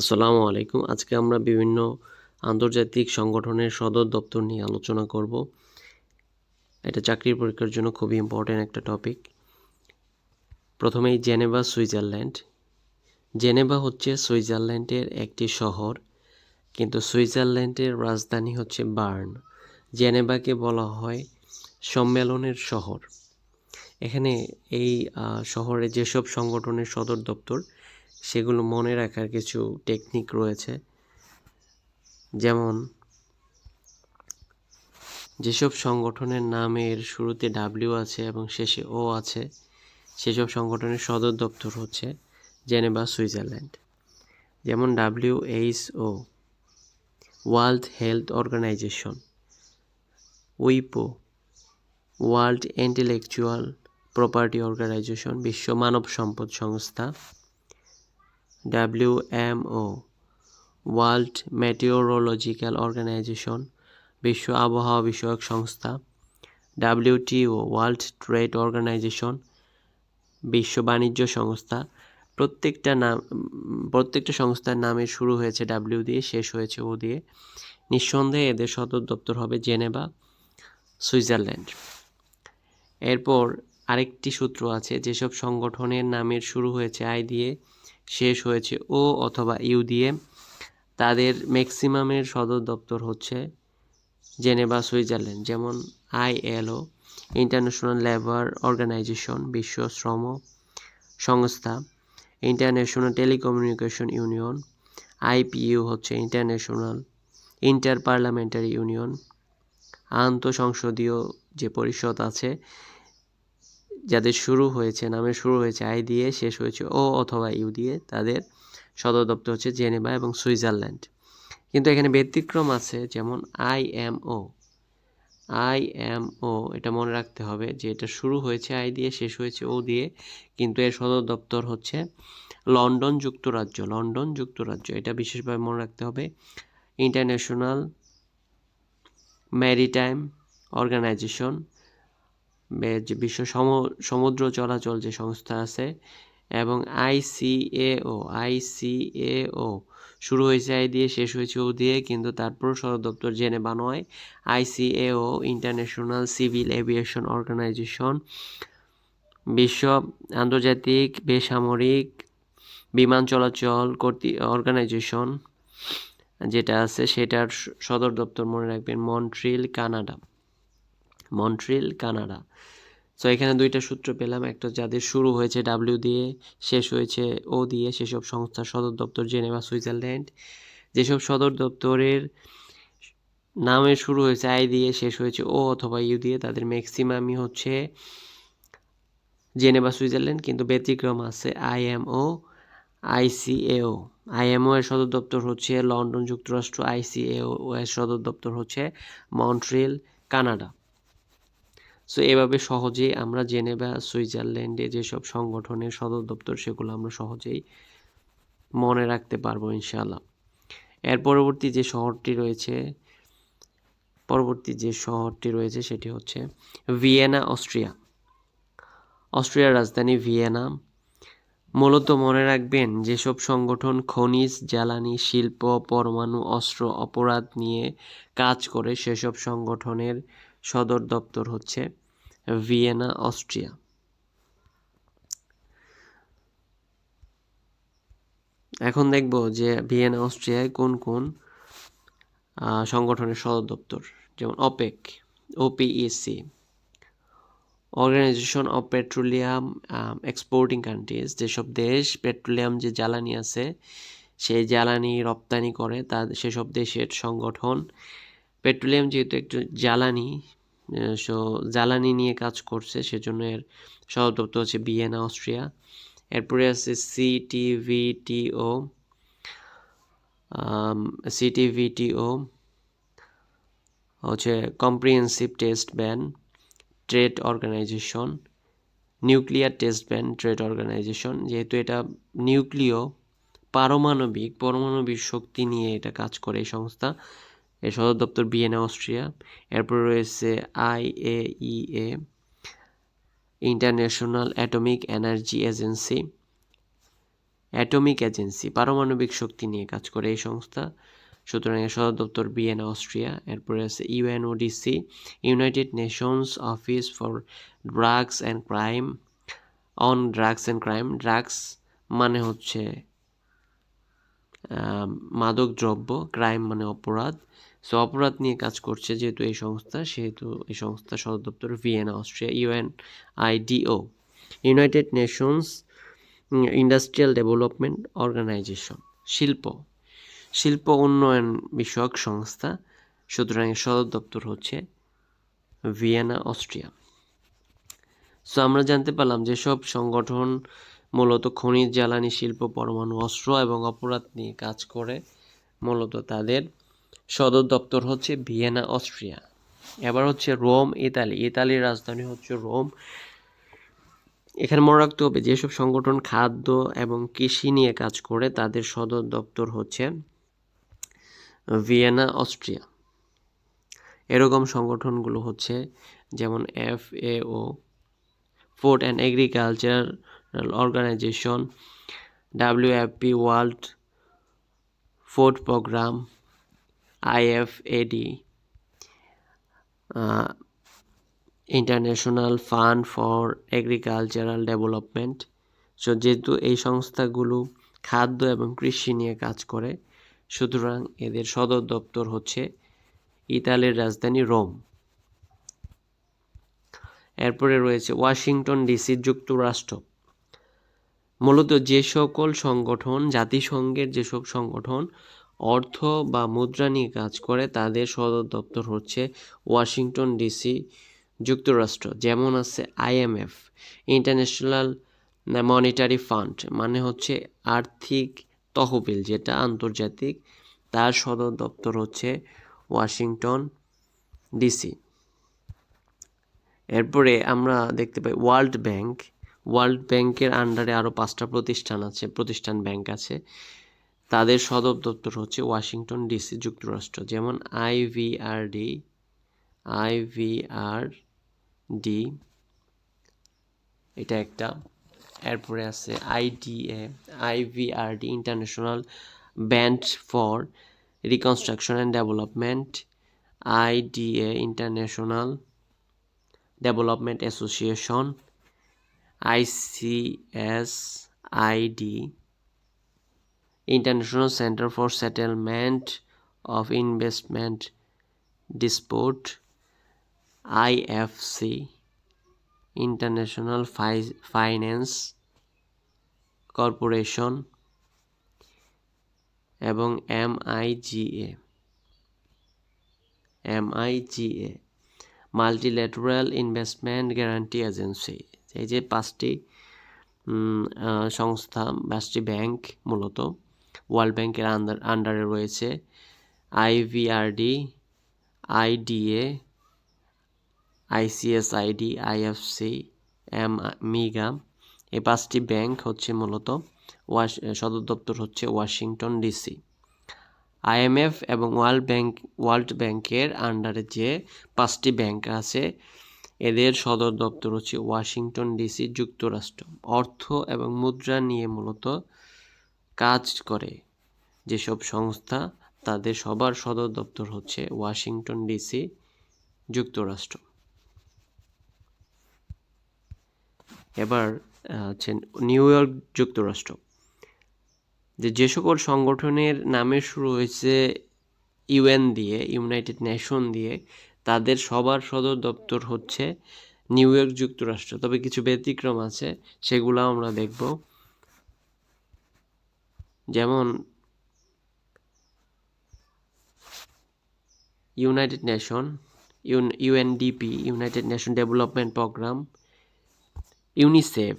আসসালামু আলাইকুম আজকে আমরা বিভিন্ন আন্তর্জাতিক সংগঠনের সদর দপ্তর নিয়ে আলোচনা করব এটা চাকরির পরীক্ষার জন্য খুবই ইম্পর্ট্যান্ট একটা টপিক প্রথমেই জেনেভা সুইজারল্যান্ড জেনেভা হচ্ছে সুইজারল্যান্ডের একটি শহর কিন্তু সুইজারল্যান্ডের রাজধানী হচ্ছে বার্ন জেনেভাকে বলা হয় সম্মেলনের শহর এখানে এই শহরে যেসব সংগঠনের সদর দপ্তর সেগুলো মনে রাখার কিছু টেকনিক রয়েছে যেমন যেসব সংগঠনের নামের শুরুতে ডাব্লিউ আছে এবং শেষে ও আছে সেসব সংগঠনের সদর দপ্তর হচ্ছে জেনেভা সুইজারল্যান্ড যেমন W H O world health organisation উইপো world intellectual property organisation বিশ্ব মানব সম্পদ সংস্থা ডাব্লিউএমও ওয়ার্ল্ড মেটিওরোলজিক্যাল অর্গানাইজেশন বিশ্ব আবহাওয়া বিষয়ক সংস্থা ডাব্লিউটিও ওয়ার্ল্ড ট্রেড অর্গানাইজেশন বিশ্ব বাণিজ্য সংস্থা প্রত্যেকটা নাম প্রত্যেকটা সংস্থার নামে শুরু হয়েছে ডাব্লিউ দিয়ে শেষ হয়েছে ও দিয়ে নিঃসন্দেহে এদের সদর দপ্তর হবে জেনেভা সুইজারল্যান্ড এরপর আরেকটি সূত্র আছে যেসব সংগঠনের নামের শুরু হয়েছে আই দিয়ে শেষ হয়েছে ও অথবা ইউ দিয়ে তাদের ম্যাক্সিমামের সদর দপ্তর হচ্ছে জেনেভা সুইজারল্যান্ড যেমন আইএলও ইন্টারন্যাশনাল লেবার অর্গানাইজেশন বিশ্ব শ্রম সংস্থা ইন্টারন্যাশনাল টেলিকমিউনিকেশন ইউনিয়ন আইপিইউ হচ্ছে ইন্টারন্যাশনাল ইন্টার পার্লামেন্টারি ইউনিয়ন আন্তঃসংসদীয় যে পরিষদ আছে যাদের শুরু হয়েছে নামে শুরু হয়েছে আই দিয়ে শেষ হয়েছে ও অথবা ইউ দিয়ে তাদের সদর দপ্তর হচ্ছে জেনেভা এবং সুইজারল্যান্ড কিন্তু এখানে ব্যতিক্রম আছে যেমন I M O I M O এটা মনে রাখতে হবে যে এটা শুরু হয়েছে আই দিয়ে শেষ হয়েছে ও দিয়ে কিন্তু এর সদর দপ্তর হচ্ছে লন্ডন যুক্তরাজ্য লন্ডন যুক্তরাজ্য এটা বিশেষভাবে মনে রাখতে হবে ইন্টারন্যাশনাল ম্যারিটাইম অর্গানাইজেশন যে বিশ্ব সম সমুদ্র চলাচল যে সংস্থা আছে এবং আইসিএও আইসিএও শুরু হয়েছে আই দিয়ে শেষ হয়েছে ও দিয়ে কিন্তু তারপর সদর দপ্তর Geneva ICAO international civil aviation organisation বিশ্ব আন্তর্জাতিক বেসামরিক বিমান চলাচল কর্তৃ অর্গানাইজেশন যেটা আছে সেটার সদর দপ্তর মনে রাখবেন Montreal Canada Montreal Canada so এখানে দুইটা সূত্র পেলাম একটা যাদের শুরু হয়েছে ডাব্লিউ দিয়ে শেষ হয়েছে ও দিয়ে সেসব সংস্থার সদর দপ্তর জেনেভা সুইজারল্যান্ড যেসব সদর দপ্তরের নামে শুরু হয়েছে আই দিয়ে শেষ হয়েছে ও অথবা ইউ দিয়ে তাদের ম্যাক্সিমামই হচ্ছে জেনেভা সুইজারল্যান্ড কিন্তু ব্যতিক্রম আছে আইএমও আইসিএও আইএমও এর সদর দপ্তর হচ্ছে লন্ডন যুক্তরাষ্ট্র আইসিএও এর সদর দপ্তর হচ্ছে মন্ট্রিল কানাডা সো এভাবে সহজেই আমরা জেনেভা সুইজারল্যান্ডে যেসব সংগঠনের সদর দপ্তর সেগুলো আমরা সহজেই মনে রাখতে পারবো ইনশাআল্লাহ এর পরবর্তী যে শহরটি রয়েছে পরবর্তী যে শহরটি রয়েছে সেটি হচ্ছে ভিয়েনা অস্ট্রিয়া অস্ট্রিয়ার রাজধানী ভিয়েনা মূলত মনে রাখবেন যেসব সংগঠন খনিজ জ্বালানি শিল্প পরমাণু অস্ত্র অপরাধ নিয়ে কাজ করে সেসব সংগঠনের সদর দপ্তর হচ্ছে ভিয়েনা অস্ট্রিয়া এখন দেখব যে ভিয়েনা অস্ট্রিয়ায় কোন কোন সংগঠনের সদর দপ্তর যেমন OPEC OPEC organisation of petroleum exporting countries যেসব দেশ পেট্রোলিয়াম যে জ্বালানি আছে সেই জ্বালানি রপ্তানি করে তা সেসব দেশের সংগঠন পেট্রোলিয়াম যেহেতু একটু জ্বালানি সো জ্বালানি নিয়ে কাজ করছে সেজন্য এর সদর দপ্তর হচ্ছে বিয়েনা অস্ট্রিয়া এরপরে আছে সিটিভিটিও সিটিভিটিও হচ্ছে comprehensive test ban trade organization nuclear test ban trade organization যেহেতু এটা নিউক্লিয় পারমাণবিক পারমাণবিক শক্তি নিয়ে এটা কাজ করে এই সংস্থা এর সদর দপ্তর ভিয়েনা অস্ট্রিয়া এরপর রয়েছে IAEA international atomic energy agency atomic agency পারমাণবিক শক্তি নিয়ে কাজ করে এই সংস্থা সুতরাং এর সদর দপ্তর ভিয়েনা অস্ট্রিয়া এরপরে আছে UNODC united nations office for drugs and crime on drugs and crime drugs মানে হচ্ছে মাদক দ্রব্য ক্রাইম মানে অপরাধ সো অপরাধ নিয়ে কাজ করছে যেহেতু এই সংস্থা সেহেতু এই সংস্থা সদর দপ্তর Vienna Austria UN IDO united nations industrial development organisation শিল্প শিল্প উন্নয়ন বিষয়ক সংস্থা সুতরাং সদর দপ্তর হচ্ছে ভিয়েনা অস্ট্রিয়া সো আমরা জানতে পারলাম যেসব সংগঠন মূলত খনিজ জ্বালানি শিল্প পরমাণু অস্ত্র এবং অপরাধ নিয়ে কাজ করে মূলত তাদের সদর দপ্তর হচ্ছে ভিয়েনা অস্ট্রিয়া এবার হচ্ছে রোম ইতালি ইতালির রাজধানী হচ্ছে রোম এখানে মনে রাখতে হবে যেসব সংগঠন খাদ্য এবং কৃষি নিয়ে কাজ করে তাদের সদর দপ্তর হচ্ছে ভিয়েনা অস্ট্রিয়া এরকম সংগঠনগুলো হচ্ছে যেমন F A O food and agriculture organisation WFP world food programme IFAD international fund for agricultural development so যেহেতু এই সংস্থাগুলো খাদ্য এবং কৃষি নিয়ে কাজ করে সুতরাং এদের সদর দপ্তর হচ্ছে ইতালির রাজধানী রোম এরপরে রয়েছে ওয়াশিংটন ডিসি যুক্তরাষ্ট্র মূলত যে সকল সংগঠন জাতিসংঘের যেসব সংগঠন অর্থ বা মুদ্রা নিয়ে কাজ করে তাদের সদর দপ্তর হচ্ছে ওয়াশিংটন ডিসি যুক্তরাষ্ট্র যেমন আছে আইএমএফ ইন্টারন্যাশনাল মনিটারি ফান্ড মানে হচ্ছে আর্থিক তহবিল যেটা আন্তর্জাতিক তার সদর দপ্তর হচ্ছে ওয়াশিংটন ডিসি এরপরে আমরা দেখতে পাই ওয়ার্ল্ড ব্যাংক ওয়ার্ল্ড ব্যাংকের আন্ডারে আরও পাঁচটা প্রতিষ্ঠান আছে প্রতিষ্ঠান ব্যাংক আছে তাদের সদর দপ্তর হচ্ছে ওয়াশিংটন ডিসি যুক্তরাষ্ট্র যেমন আইভিআরডি আইভিআর ডি এটা একটা এরপরে আছে IDA IBRD international bank for reconstruction and development IDA international development association ICSID, International Center for Settlement of Investment Dispute, IFC, International Finance Corporation, ebong MIGA, Multilateral Investment Guarantee Agency। এই যে পাঁচটি সংস্থা পাঁচটি bank মূলত world ব্যাংকের under আন্ডারে রয়েছে IBRD IDA ICSID IFC M MIGA এই পাঁচটি ব্যাংক হচ্ছে মূলত ওয়াশ সদর দপ্তর হচ্ছে ওয়াশিংটন ডিসি আইএমএফ এবং ওয়ার্ল্ড ব্যাংক ওয়ার্ল্ড ব্যাংকের আন্ডারে যে পাঁচটি ব্যাংক আছে এদের সদর দপ্তর হচ্ছে ওয়াশিংটন ডিসি যুক্তরাষ্ট্র অর্থ এবং মুদ্রা নিয়ে মূলত কাজ করে যেসব সংস্থা তাদের সবার সদর দপ্তর হচ্ছে ওয়াশিংটন ডিসি যুক্তরাষ্ট্র এবার হচ্ছে নিউ ইয়র্ক যুক্তরাষ্ট্র যে যে সকল সংগঠনের নামে শুরু হয়েছে ইউএন দিয়ে ইউনাইটেড নেশন দিয়ে তাদের সবার সদর দপ্তর হচ্ছে নিউ ইয়র্ক যুক্তরাষ্ট্র তবে কিছু ব্যতিক্রম আছে সেগুলো আমরা দেখব যেমন united nation UNDP united nation development programme UNICEF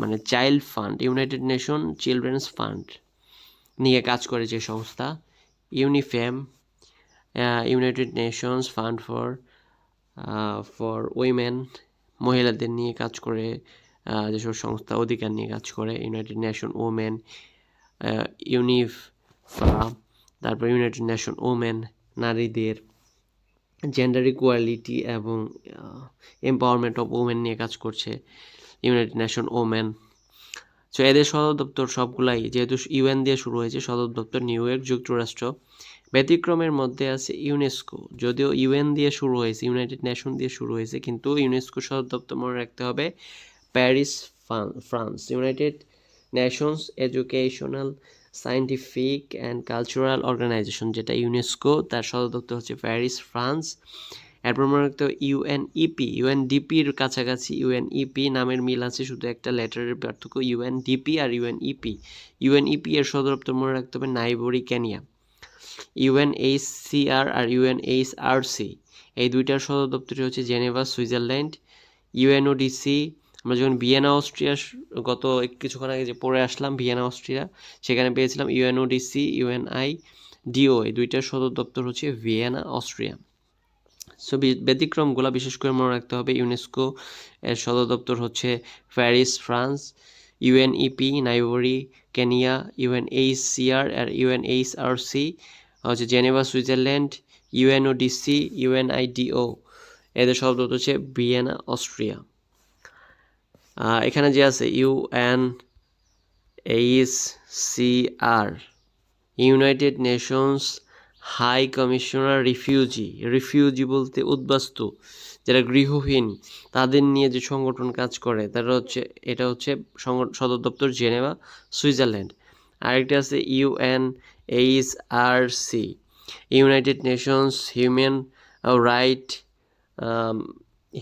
মানে child fund united nation children's fund নিয়ে কাজ করে যে সংস্থা UNIFEM united nations fund for for women মহিলাদের নিয়ে কাজ করে uh, যেসব সংস্থা অধিকার নিয়ে কাজ করে ইউনাইটেড নেশন ওমেন ইউনিফ তারপর ইউনাইটেড নেশন ওমেন নারীদের জেন্ডার ইকুয়ালিটি এবং এম্পাওয়ারমেন্ট অফ ওমেন নিয়ে কাজ করছে ইউনাইটেড নেশন ওমেন সো এদের সদর দপ্তর সবগুলাই যেহেতু ইউএন দিয়ে শুরু হয়েছে সদর দপ্তর নিউ ইয়র্ক যুক্তরাষ্ট্র ব্যতিক্রমের মধ্যে আছে ইউনেস্কো যদিও ইউএন দিয়ে শুরু হয়েছে ইউনাইটেড নেশন দিয়ে শুরু হয়েছে কিন্তু ইউনেস্কো সদর দপ্তর মনে রাখতে হবে Paris France united nations educational scientific and cultural organisation যেটা ইউনেস্কো তার সদর দপ্তর হচ্ছে প্যারিস ফ্রান্স এরপর মনে রাখতে হবে ইউএনইপি ইউএনডিপির কাছাকাছি ইউএনইপি নামের মিল আছে শুধু একটা লেটারের পার্থক্য ইউএনডিপি আর ইউএনইপি ইউএনইপি এর সদর দপ্তর মনে রাখতে হবে নাইবরি কেনিয়া ইউএনএইচসিআর আর ইউএনএইচআরসি এই দুইটার সদর দপ্তরটি হচ্ছে জেনেভা সুইজারল্যান্ড ইউএনওডিসি আমরা যখন ভিয়েনা অস্ট্রিয়া গত কিছুক্ষণ আগে যে পড়ে আসলাম ভিয়েনা অস্ট্রিয়া সেখানে পেয়েছিলাম ইউএনওডিসি ইউএনআই ডিও এই দুইটার সদর দপ্তর হচ্ছে ভিয়েনা অস্ট্রিয়া সো ব্যতিক্রমগুলো বিশেষ করে মনে রাখতে হবে ইউনেস্কো এর সদর দপ্তর হচ্ছে প্যারিস ফ্রান্স ইউএনইপি নাইবরি কেনিয়া ইউএনএইচসিআর আর ইউএনএইচআরসি হচ্ছে জেনেভা সুইজারল্যান্ড ইউএনওডিসি ইউএনআইডিও এদের সদর দপ্তর হচ্ছে ভিয়েনা অস্ট্রিয়া এখানে যে আছে UN H C R united nations high commissioner refugee refugee বলতে উদ্বাস্তু যারা গৃহহীন তাদের নিয়ে যে সংগঠন কাজ করে তারা হচ্ছে এটা হচ্ছে সদর দপ্তর জেনেভা সুইজারল্যান্ড আরেকটা আছে UN H R C united nations human right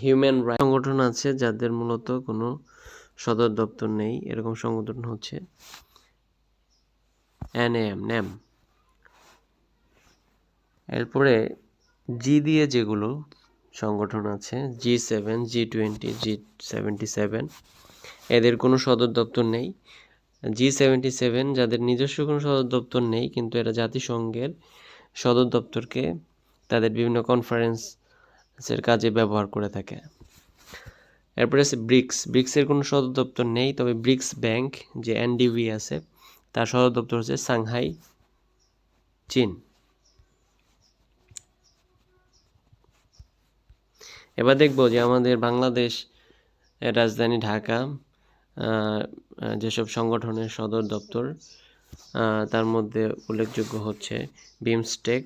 human right সংগঠন আছে যাদের মূলত কোনো সদর দপ্তর নেই এরকম সংগঠন হচ্ছে এন এম ন্যাম এরপরে জি দিয়ে যেগুলো সংগঠন আছে G seven G twenty G seventy seven এদের কোনো সদর দপ্তর নেই জি সেভেন্টি সেভেন যাদের নিজস্ব কোনো সদর দপ্তর নেই কিন্তু এরা জাতিসংঘের সদর দপ্তরকে তাদের বিভিন্ন কনফারেন্সের কাজে ব্যবহার করে থাকে এরপরে আছে ব্রিক্স ব্রিক্সের কোনো সদর দপ্তর নেই তবে ব্রিক্স ব্যাংক যে এনডিবি আছে তার সদর দপ্তর হচ্ছে সাংহাই চীন এবার দেখব যে আমাদের বাংলাদেশ রাজধানী ঢাকা যেসব সংগঠনের সদর দপ্তর তার মধ্যে উল্লেখযোগ্য হচ্ছে বিমস্টেক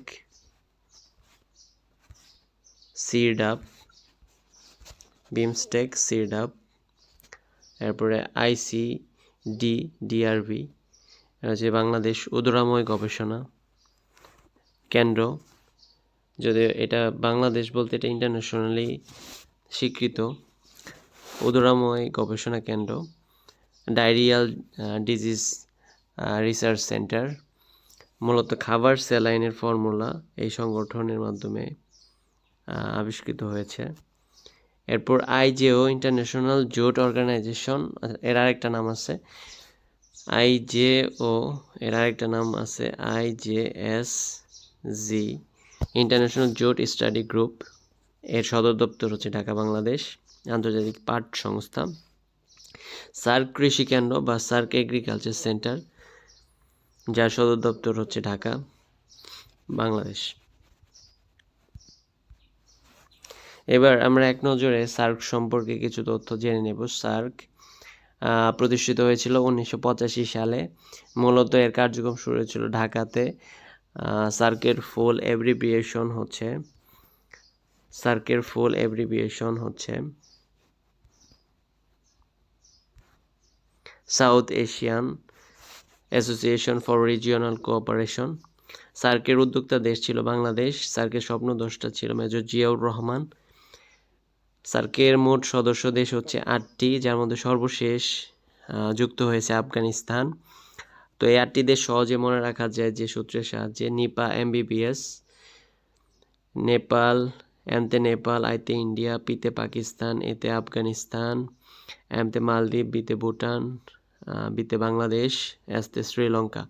সিডাপ বিমস্টেক সিডাপ এরপরে আইসি ডি ডিআরবি যে বাংলাদেশ উদরাময় গবেষণা কেন্দ্র যদিও এটা বাংলাদেশ বলতে এটা ইন্টারন্যাশনালি স্বীকৃত উদরাময় গবেষণা কেন্দ্র ডায়রিয়াল ডিজিজ রিসার্চ সেন্টার মূলত খাবার স্যালাইনের ফর্মুলা এই সংগঠনের মাধ্যমে আবিষ্কৃত হয়েছে এরপর আইজেও ইন্টারন্যাশনাল জোট অর্গানাইজেশন এর আরেকটা নাম আছে আইজেও এর আরেকটা নাম আছে IJS G international jute study group এর সদর দপ্তর হচ্ছে ঢাকা বাংলাদেশ আন্তর্জাতিক পাট সংস্থা সার্ক কৃষি কেন্দ্র বা সার্ক এগ্রিকালচার সেন্টার যার সদর দপ্তর হচ্ছে ঢাকা বাংলাদেশ এবার আমরা এক নজরে সার্ক সম্পর্কে কিছু তথ্য জেনে নেব সার্ক প্রতিষ্ঠিত হয়েছিল উনিশশো সালে মূলত এর কার্যক্রম শুরু হয়েছিল ঢাকাতে সার্কের ফুল অ্যাব্রিভিয়েশন হচ্ছে সার্কের ফুল অ্যাব্রিভিয়েশন হচ্ছে south Asian association for regional cooperation সার্কের উদ্যোক্তা দেশ ছিল বাংলাদেশ সার্কের স্বপ্ন দশটা ছিল মেজর জিয়াউর রহমান সার্কের মোট সদস্য দেশ হচ্ছে আটটি যার মধ্যে সর্বশেষ যুক্ত হয়েছে আফগানিস্তান তো এই আটটি দেশ সহজে মনে রাখা যায় যে সূত্রের সাহায্যে নিপা এমবিবিএস নেপাল এমতে নেপাল আইতে ইন্ডিয়া পিতে পাকিস্তান এতে আফগানিস্তান এমতে মালদ্বীপ বিতে ভুটান বিতে বাংলাদেশ এসতে শ্রীলঙ্কা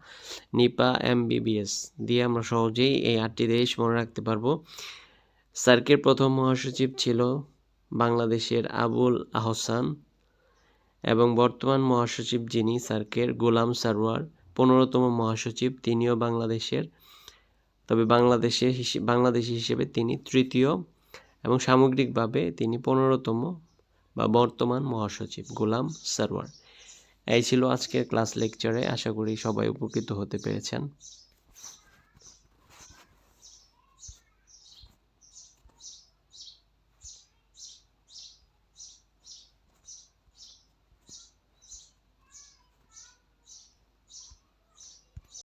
নিপা এমবিবিএস দিয়ে আমরা সহজেই এই আটটি দেশ মনে রাখতে পারবো সার্কের প্রথম মহাসচিব ছিল বাংলাদেশের আবুল আহসান এবং বর্তমান মহাসচিব যিনি সার্কের গোলাম সারোয়ার পনেরোতম মহাসচিব তিনিও বাংলাদেশের তবে বাংলাদেশে বাংলাদেশি হিসেবে তিনি তৃতীয় এবং সামগ্রিকভাবে তিনি পনেরোতম বা বর্তমান মহাসচিব গোলাম সারওয়ার এই ছিল আজকের ক্লাস লেকচারে আশা করি সবাই উপকৃত হতে পেরেছেন